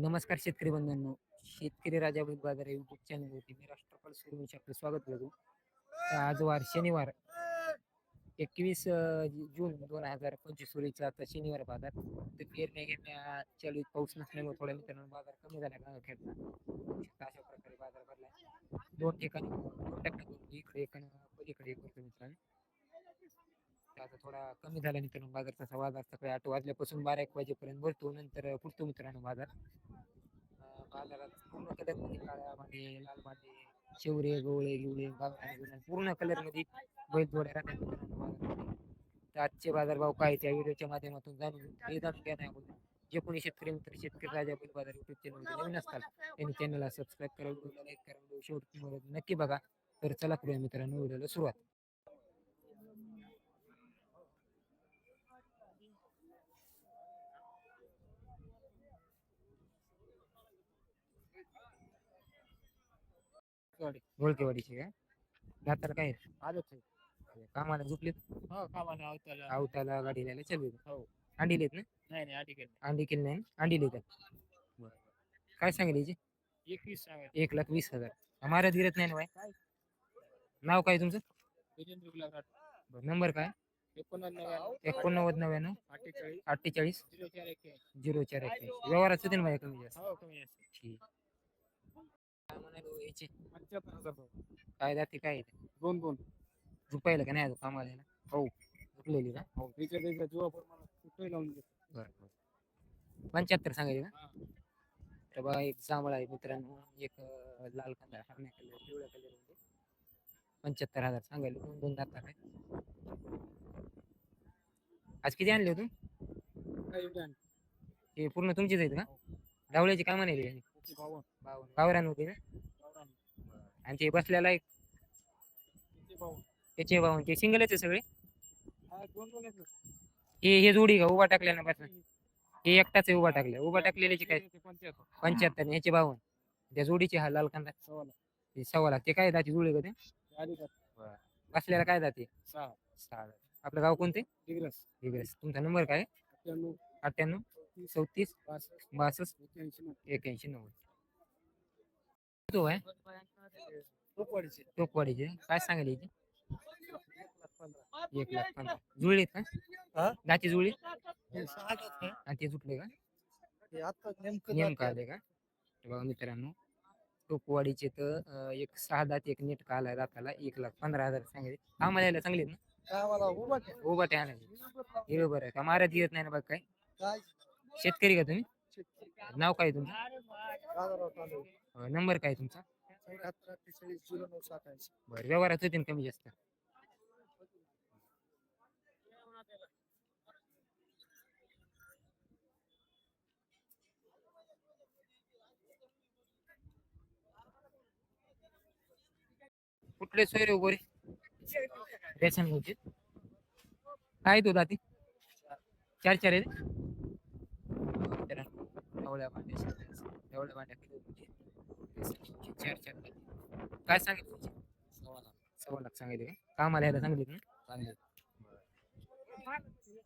नमस्कार शेतकरी बंधूंनो. शेतकरी राजा बाजार युट्यूब चॅनलवरती मी राष्ट्रपाल सुरवंशी आपलं स्वागत करतो. आज वार शनिवार एकवीस जून दोन हजार पंचवीस रोजीचा आता शनिवार बाजार. तर पेरण्या घेण्या चालू पाऊस नसल्यामुळे थोड्या मित्रांनो बाजार कमी झाला. का खेळता अशा प्रकारे बाजार भरला. दोन ठिकाणी दोन टप्प्यात इकडे एक इकडे पलीकडे एक होतं मित्रांनो. तर आता थोडा कमी झाला मित्रांनो बाजार तसा बाजार सकाळी आठ वाजल्यापासून बारा एक वाजेपर्यंत भरतो. नंतर फुटतो मित्रांनो बाजार. बाजारात पूर्ण कलरमध्ये काळ्या मांडे लाल मांडे शेवरे गोळे गिवळे पूर्ण कलरमध्ये बैल जोड्या राहतात मित्रांनो तर आजचे बाजारभाव काय त्या व्हिडिओच्या माध्यमातून जाणून हे जाणून घ्या नाही अगोदर जे कोणी शेतकरी मित्र शेतकरी राजा बैल बाजार युट्यूब चॅनल नवीन असतात त्यांनी चॅनलला सबस्क्राईब करा लाईक करा शेवटी नक्की बघा. तर चला करूया मित्रांनो व्हिडिओला सुरुवात. गोळकेवाडीची काय दाताला काय? आलोच कामाला हो कामाने अवताला आवताला गाडीला चालू हो. अंडीलेत ना नाही? नाही आधी केलं अंडी केली नाही? अंडीले का काय सांगितले हिचे? एकवीस सांगा. एक लाख वीस हजार. आम्हाला धीरत नाही ना नाव काय तुमचं? गजेंद्र नंबर काय? एकोणनव्वद नव्याण्णव. अठ्ठेचाळीस. अठ्ठेचाळीस. झिरो चार एक्क्याऐंशी झिरो चार एक्क्याऐंशी व्यवहारात होते ना माझ्या कमी जास्त. हो कमी जास्त. ठीक. काय म्हणालो याचे पंच्याहत्तर हजार रुपये. काय जाते काय? दोन दोन. झुपायला का नाही कामाला यायला? हो. झुकलेली का? हो त्याच्या त्याच्या कुठेही लावून देतो बरं पंच्याहत्तर सांगायचे का? हा. तर बघा एक जांभळा आहे मित्रांनो. एक अं, लाल कांदा हरण्या कलर पिवळ्या कलरमध्ये पंच्याहत्तर हजार सांगायला. दोन दोन दात आहे आज किती आणले होते? काही उड्डाण. हे पूर्ण तुमचेच आहेत का? डावल्याची काय म्हणाले बावन्न. गावरान होते ना. आणि ते बसलेला एक? त्याचे बावन्न. ते सिंगलच आहे सगळे? हा. हे जोडी का उभा टाकल्या ना बस? हे एकटाच उभा टाकल्या. उभा टाकलेल्याचे काय? पंच्याहत्तर. ह्याचे बावन्न. त्या जोडीचे हा लाल कांदा? सव्वा लाख ते काय दाती जुळे का ते? बसल्याला काय जाते. आपलं गाव कोणते? तुमचा नंबर काय? अठ्ठ्याण्णव. अठ्ठ्याण्णव. चौतीस बासष्ट. एक्याऐंशी नव्वद तो आहे. टोकवाडीचे काय सांगायला याची एक लाख पंधरा. जुळले का हा? दाती जुळली हे सहा आहेत का? आणि ते सुटले का हे आता नेमकं. आले का बघा मित्रांनो टोकवाडीचे तर एक सहा दात एक नेट का आलाय दाताला एक लाख पंधरा हजार सांगितले आम्हाला यायला चांगले. ना उभा ते आणायचे हे बरं आहे का महाराज येत नाही ना बघ काय काय? शेतकरी का तुम्ही? नाव काय तुमचं? नंबर काय तुमचा. बरं व्यवहारात होते कमी जास्त. कुठले सोयरे उभे रेशन घ्यायचे काय तो दाती? चार चार आहे? एवढ्या एवढ्या किलो म्हणजे चार. काय सांगितलं तुमचे? सव्वा लाख सांगितले का? कामाला यायला सांगितले चांगले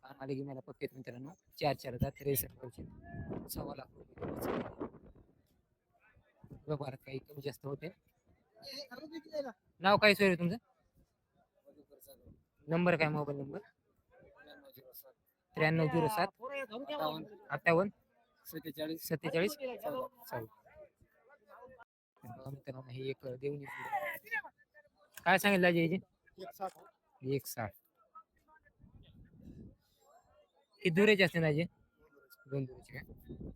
कामाला घेऊन मला पक्के मित्रांनो. चार चार दात रेशन करचे सव्वा लाख रुपये व्यवहारात काही कमी जास्त होते नाव काय सोय तुमचं? नंबर काय मोबाईल नंबर? त्र्याण्णव झिरो सात. अठ्ठावन्न. सत्तेचाळीस. सत्तेचाळीस? मित्रांनो हे एक देवणी काय सांगितलं अजय याची? एक साठ. किती दुरेचे असते ना अजय दोन दुरेचे काय?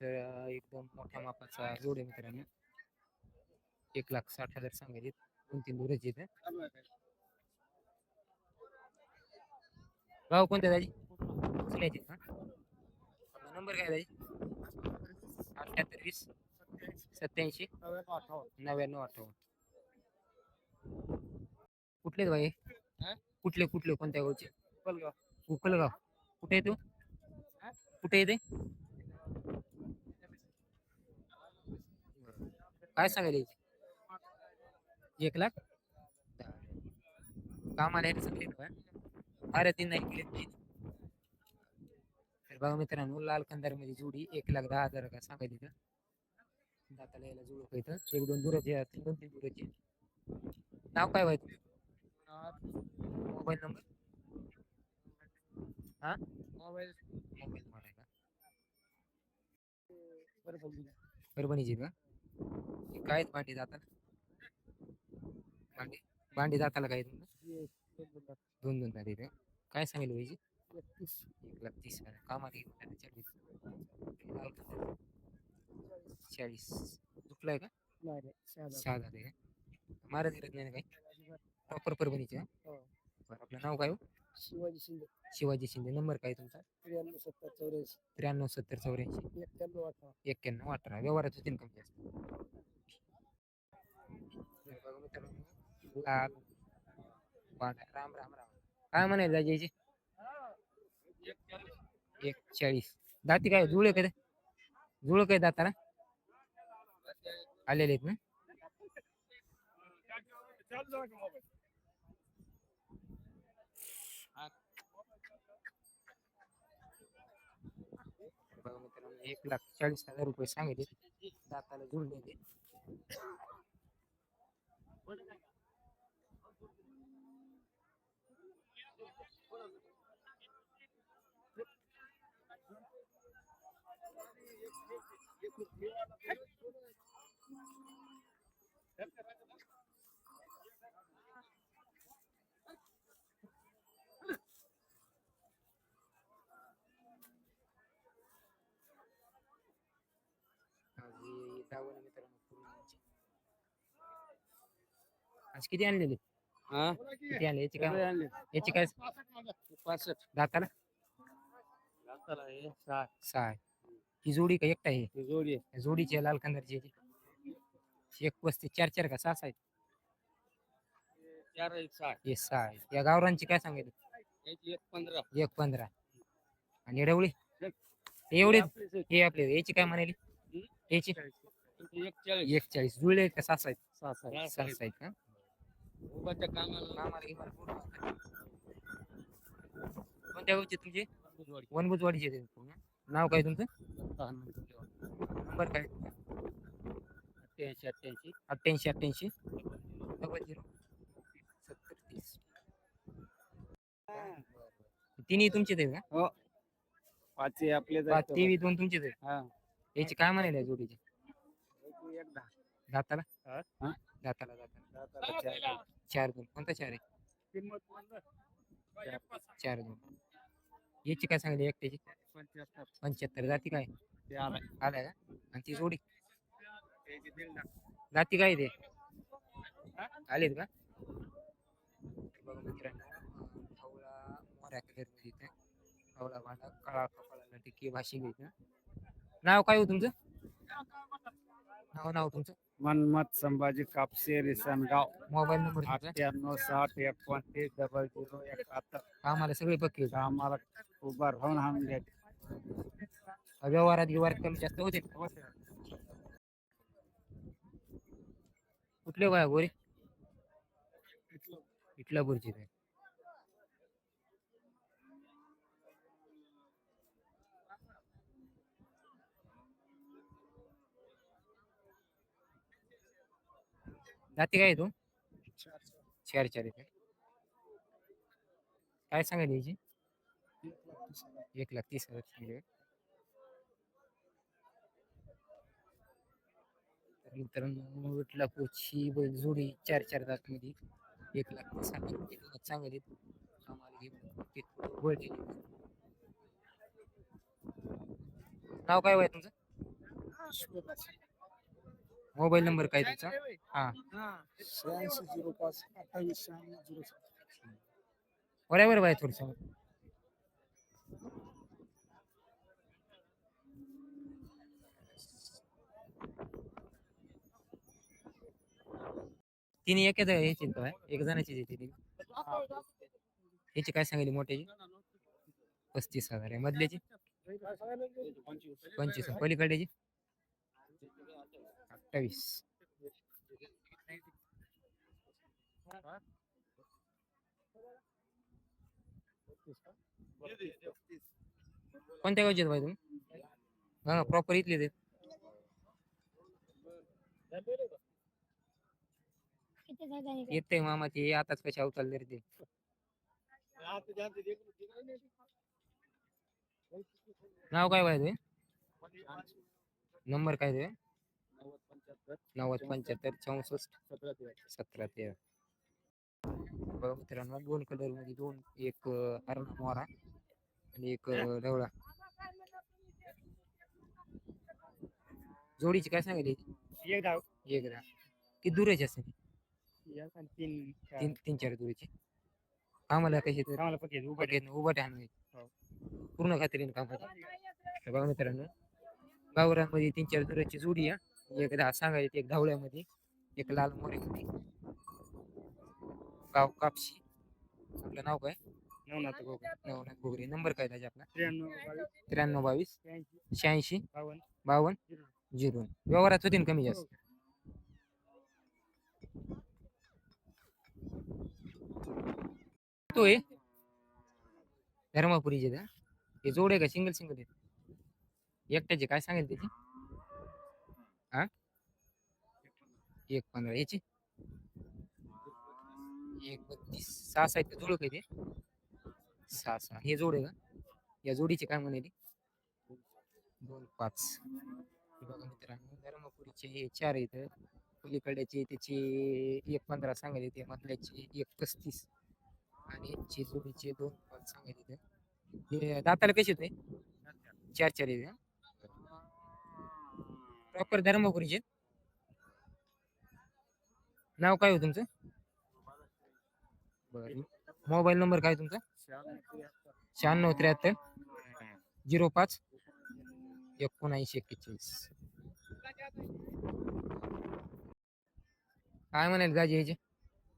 तर एकदम मोठ्या मापाचा जोड आहे मित्रांनो. एक लाख साठ हजार सांगायचे. दोन तीन दुरेचे? गाव कोणत्या दाजी सिन्याचे का नंबर काय दाजी अठ्याहत्तर वीस सत्याऐंशी नव्याण्णव अठ्ठावन्न. नव्याण्णव अठ्ठावन्न कुठले भाई? कुठले कुठले कोणत्या गावचे. उकलगाव कुठे आहे तू? कुठे येते काय सांगायला? एक लाख? कामाला ना अरे तीन नाही बघा मित्रांनो लाल कंदारमध्ये जोडी एक लाख दहा हजार का सांगायची का दाताला यायला जुळू का इथं. एक दोन दुराचे दोन तीन दुराचे नाव काय व्हायचं मोबाईल नंबर? हा? मोबाईल. मोबाईल नंबर आहे का? परभणी परभणीची का काय भांडी दाताला? भांडी? भांडी दाताला काय? दोन दोन का? काय सांगेल पाहिजे? एकतीस एक लाख तीस हजार कामाला घेऊन जाणार चाळीस. चाळीस दुखलाय का सहा झाले का महाराज येत नाही ना काही प्रॉपर परभणीचे. बरं आपलं नाव काय शिवाजी शिंदे शिवाजी शिंदे नंबर काय तुमचा त्र्याण्णव सत्तर चौऱ्याऐंशी त्र्याण्णव सत्तर चौऱ्याऐंशी एक्क्याण्णव अठरा एक्क्याण्णव अठरा व्यवहारात होतील कमी जास्त बघा मित्रांनो, लाल वाडा राम राम राम काय म्हणायला राजाची एक चाळीस दाती काय जुळे काय जुळ काय दाताला आलेले आहेत ना एक लाख चाळीस हज़ार रुपये सांगितले दाताला जुळलेले आज हे दावण मित्रांनो पूर्ण यांचे. आज किती आणलेले हा किती आणले याची काय आणले याची काय पासष्ट दाताला दाताला आहे सहा सहा आहे. ही जोडी का एकटा आहे? ही जोडी आहे. जोडीची लाल कंदारची याची एक पस्तीस चार चार का सहा सहा आहेत चार एक सहा हे सहा आहेत या गावरांची काय सांगितलं याची एक पंधरा. एक पंधरा. आणि डवळी एवढे? आपलीच आहे. हे आपले याची काय म्हणाली? हम्म? याची? एक चाळीस एक चाळीस जुळले आहेत का सहा आहेत सहा सहा सहा सहा आहेत का? कामाला हे होतं. कोणत्या गावचे तुमचे. वनभुजवाडीचे नाव काय तुमचं? नंबर काय? अठ्ठ्याऐंशी अठ्ठ्याऐंशी. अठ्ठ्याऐंशी अठ्ठ्याऐंशी. Double zero. सत्तर तीस. तिन्ही तुमचेच आहेत का? पाचही आपले पाच दोन तुमचेच आहेत? हा. याची काय जोडीचे? दाताला? हा? दाताला दाताला. दाताला चार. दोन. कोणता चार आहे? चार दोन. याची काय सांगली एकट्याची? पंच्याहत्तर. जाती काय? आलाय. का? आणि ती जोडी. जाती काय ते? आलेत का? बघा मित्रांनो. हवळा मोऱ्या इथे. हवळा भाडा काळा कपाळाला टिकी भाषी घ्यायचं. नाव काय हो तुमचं? नाव नाव तुमचं? मनमत संभाजी कापसे रिसनगाव मोबाईल नंबर तुमचा? अठ्ठ्याण्णव साठ एकोणतीस डबल झिरो एकाहत्तर. आम्हाला सगळे पक्के होते. आम्हाला उभा राहून आणून द्या व्यवहारात व्यवहार कमी जास्त होते कुठले बाय गोरे? इथला बोरचे ते जाते काय तू? चार चार. काय? सांगायला याची एक लाख तीस हजार सांगले तर मित्रांनो विटला पोची बैल जोडी चार चार दात मध्ये एक लाख तीस हजार. आम्हाला घेऊन ते वळते. नाव काय वय तुमचं? मोबाईल नंबर काय तुमचा? हा. शहाऐंशी झिरो पाच अठ्ठावीस शहाण्णव झिरो सात. बरोबर बाय थोडस. तिने एकच ह्याची काय एक जणाचीच येते ती ह्याची काय सांगितली मोठ्याची? पस्तीस हजार आहे. मधल्याची? पंचवीस. पलीकडेची अठ्ठावीस. कोणत्या गावचे भाई तुम्ही? हा प्रॉपर इथले ते येते मामा ते आताच कशा अवताल तरी ते. नाव काय ते नंबर काय ते नव्वद पंच्याहत्तर चौसष्ट सतरा तेरा. बघा मित्रांनो दोन कलरमध्ये दोन एक अरुण मोरा आणि एक ढवळा. जोडीची काय सांगितली? एक धाव एक दहा किती दुराची असते ती? एक आणि तीन चार. तीन तीन चार दुराची आम्हाला कशी तर आम्हाला पक्के उभं ठेवून हो. पूर्ण खात्रीने काम तर बघा मित्रांनो गावरांमध्ये तीन चार दुराची जोडी आहे. एक दहा सांगायची एक धावळ्यामध्ये एक लाल मोऱ्यामध्ये गाव कापशी. आपलं नाव काय? नवनाथ गोग नवनाथ घोगरे नंबर काय त्याचा आपला? त्र्याण्णव बावीस. त्र्याण्णव बावीस. शहाऐंशी. शहाऐंशी. बावन्न. बावन्न. झिरो व्यवहारात होतील कमी जास्त? तो आहे धर्मापुरीचे का? हे जोड आहे का सिंगल सिंगल आहे एकट्याचे काय सांगेल त्याची? हा एक पंधरा. याची? एक बत्तीस. सहा सहा आहेत जोड काय ते. सहा सहा. हे जोड आहे का? या जोडीचे काय म्हणाली? दोन पाच. बघा मित्रांनो धर्मपुरीचे हे चार आहेत. पलीकडचे त्याचे एक पंधरा सांगायचे ते मधल्याचे एक पस्तीस. आणि ची जोडीचे दोन पाच सांगायचे इथं? हे दाताला कसे होते? चार चार येते प्रॉपर धर्मपुरीचे नाव काय हो तुमचं? बरं. मोबाईल नंबर काय हो तुमचा? शहाण्णव त्र्याहत्तर झिरो पाच एकोणऐंशी एक्केचाळीस. काय म्हणाल गाजी याचे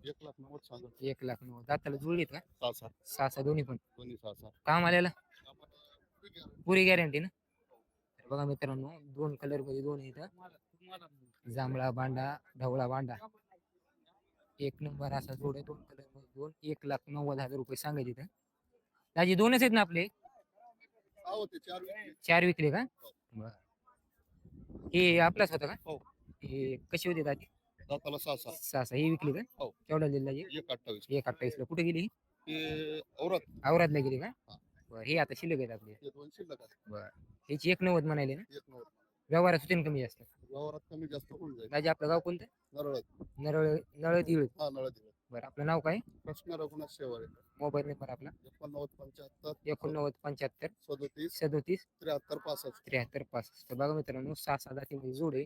एक लाख नव्वद सांगा एक लाख नऊ दाताला जुळलीत का? सहा सात सहा सहा दोन्ही पण. दोन्ही सहा सात काम आलेला? पुरी गॅरंटी ना? तर बघा मित्रांनो दोन कलरमध्ये दोन इथं जांभळा बांडा ढवळा बांडा. एक नंबर असा जोड आहे दोन कलरमध्ये दोन. एक लाख नव्वद हजार रुपये सांगायचे इथं. दाजी दोनच आहेत ना आपले? हो चार विकले. चार विकले का? बर. हे आपलाच होता का? हो. हे कशी होते दादी दाताला सहा सहा सहा हे विकली का? हो. केवढा दिला दाजी एक अठ्ठावीस. एक अठ्ठावीस ला. कुठे गेली ही? ते औरत. गेली का? हा. बर हे आता शिल्लक आहेत आपले. ते दोन शिल्लक आहे. बर. ह्याची एक नव्वद म्हणाले ना? एक व्यवहारात होते कमी जास्त. व्यवहारात कमी जास्त होऊन जाईल. दाजी आपलं गाव कोणतं? नरळत नरळ नळ दिळ हा नळ दिवस बरं आपलं नाव काय? कृष्ण रघुनाथ शेवाळे. मोबाईल नंबर आपला. एकोणनव्वद पंच्याहत्तर. एकोणनव्वद पंच्याहत्तर. सदोतीस. सदोतीस. त्र्याहत्तर पासष्ट. त्र्याहत्तर पासष्ट. बघा मित्रांनो सहा सहा जातीमध्ये जोड. आहे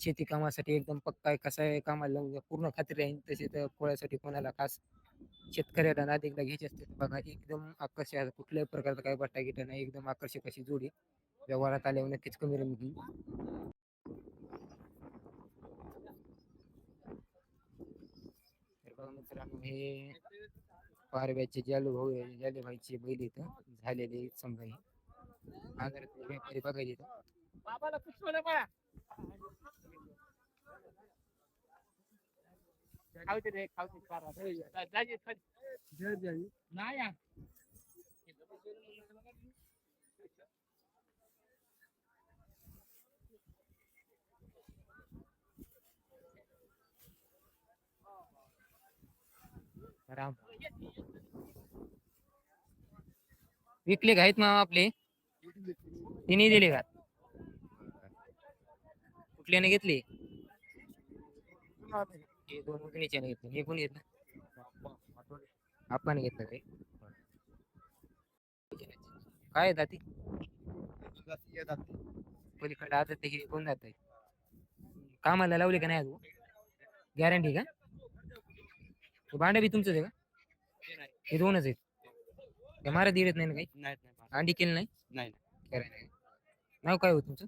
शेती कामासाठी एकदम पक्का आहे कसा आहे कामाला पूर्ण खात्री राहील तसे तर पोळ्यासाठी कोणाला खास शेतकऱ्याला नादिकला घ्यायचे असते. तर बघा एकदम आकर्षक आहे. कुठल्याही प्रकारचा काही बट्टा गिटा नाही. एकदम आकर्षक अशी जोडी व्यवहारात आल्यावर नक्कीच कमी रमती तर बघा मित्रांनो हे पारव्याचे जालू भाऊ आहे, जालू भाईचे बैल इथं झालेले समजा हे आजारातले व्यापारी बघायचे इथं नाही राम. विकले आहेत मामा आपले. तिने दिले का कुठल्याने घेतले? हे दोन उजनीच्याने घेतले? हे कोणी घेतलं? आपण घेतलं ते काय दाती? पलीकडे आता ते कोण जात आहे कामाला लावले का नाही अजून? गॅरंटी का? भांडं बी तुमचंच आहे का? हे दोनच आहेत. ते मारा दिलेत नाही ना काही? नाही अंडी केलं नाही? नाही नाव काय हो तुमचं?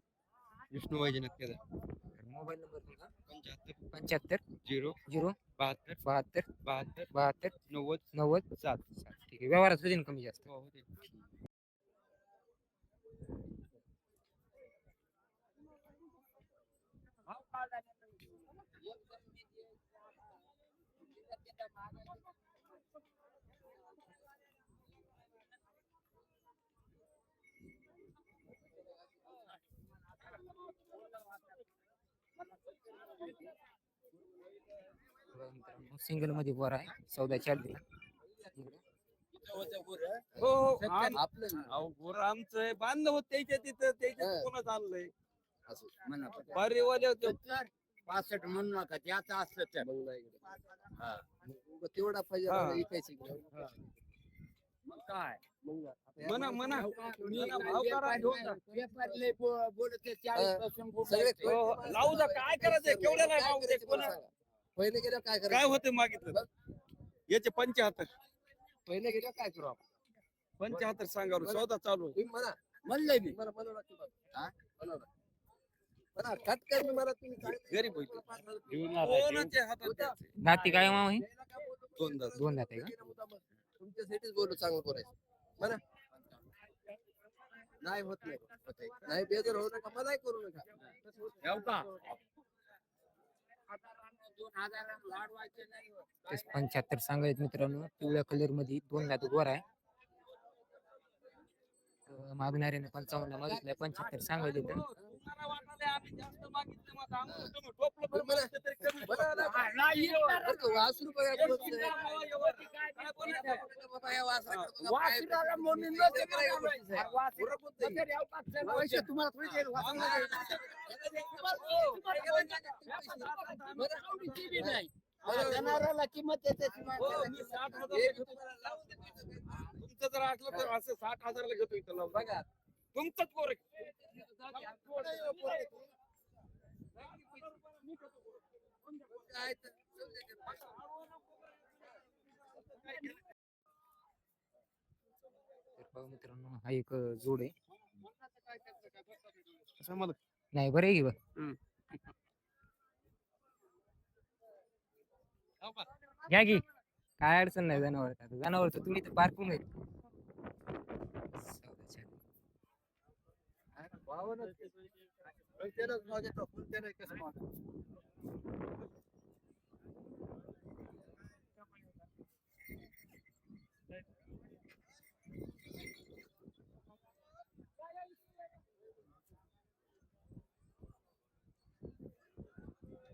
विष्णू वैजनाथ केदार मोबाईल नंबर तुमचा पंच्याहत्तर. पंच्याहत्तर. झिरो. झिरो. बहात्तर. बहात्तर. बहात्तर. बहात्तर. नव्वद. नव्वद. सात ठीक आहे. व्यवहारात होतील कमी जास्त. हो होते सिंगलमध्ये वर आहे. चौदा चालली हो हो अहो, गुरं आमचं. बांधलं होत त्याच्या तिथं. त्याच्या कोणाच आणलंय बारीवाले होते. पासष्ट म्हणू नका. त्याचं असलं तेवढा पाहिजे हा. मग काय? म्हणा म्हणा म्हणा, भाव करा, घेऊन जा. पेपरले बो- बोलते चाळीसपासून सगळे हो, हो, लावू जा काय करायचंय? केवढ्या नाही कोणा- पहिले गेलं काय काय करायचं? होते मागितलं? याचे पंच्याहत्तर पहिले गेलं काय करू आपण? पंच्याहत्तर सांगा बरं, सौदा चालू आहे. तुम्ही म्हणा. म्हणलंय मी. मला बनवला की बघ. हा? बनवला. म्हणा कट कर मी मला तुम्ही काय गरीब होते कोणाच्या हातात द्यायचे? दाती काय माव हे दोन. दोन आहे का? बोलू चांगलं बोलायचं. म्हणा नाही होत नाही. होत आहे. नाही बेजार होऊ नका मला करू नका. तेच पंच्याहत्तर सांगायत मित्रांनो पिवळ्या कलरमध्ये दोन दात वर आहे. अं, मागणाऱ्याने पंचावन्न मागितलंय पंच्याहत्तर सांगायचे हा, पैसे तुम्हाला थोडी देईल, नाही. जनावराला किंमत येते हो. तुमचं जर असलं तर असं साठ हजारला घेतो इथं. बघा तुमचंच पोर आहे. बघा मित्रांनो हा एक जोड आहे? नाही बरं आहे की. घ्या की काय अडचण नाही जनावर जनावर तर तुम्ही तर पार्किंग चालली. भावानं- त्यालाच मागितलं, पण त्याला कसं मागितलं?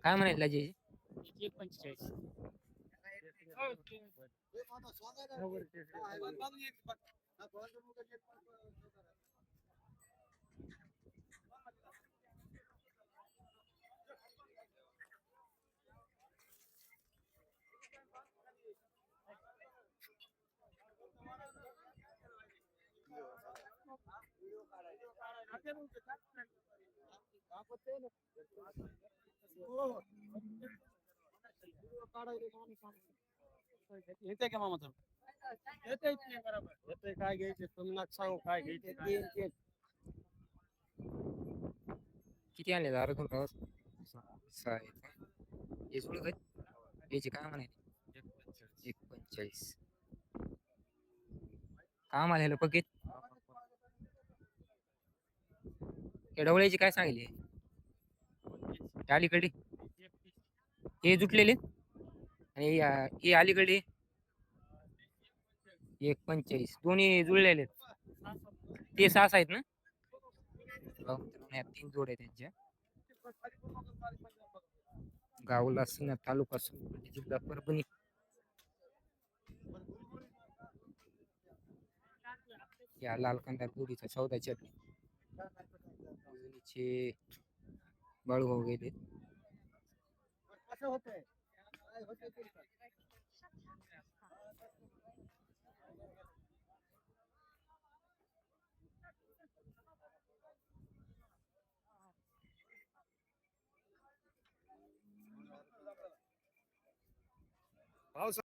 काय म्हणायला जी येते का मामा येते येते काय घ्यायचे तुम्हाला सांगू काय घ्यायचे काय. किती आणले दारू दोन सहा? हे जोड आहेत याचे काय म्हणायचे एक पंचेचाळीस काम आलेलं बघित डवळ्याची काय सांगितले अलीकडे हे जुटलेले? आणि या- हे अलीकडे एक पंचेचाळीस दोन्ही जुळलेले ते सहा आहेत ना? हो, या तीन जोड आहे त्यांच्या गावला सिन्नर तालुका सोनपेठ जिल्हा परभणी. या लाल कंदार जोडीचा चौदा चटणी जोडीचे हो गेले. असं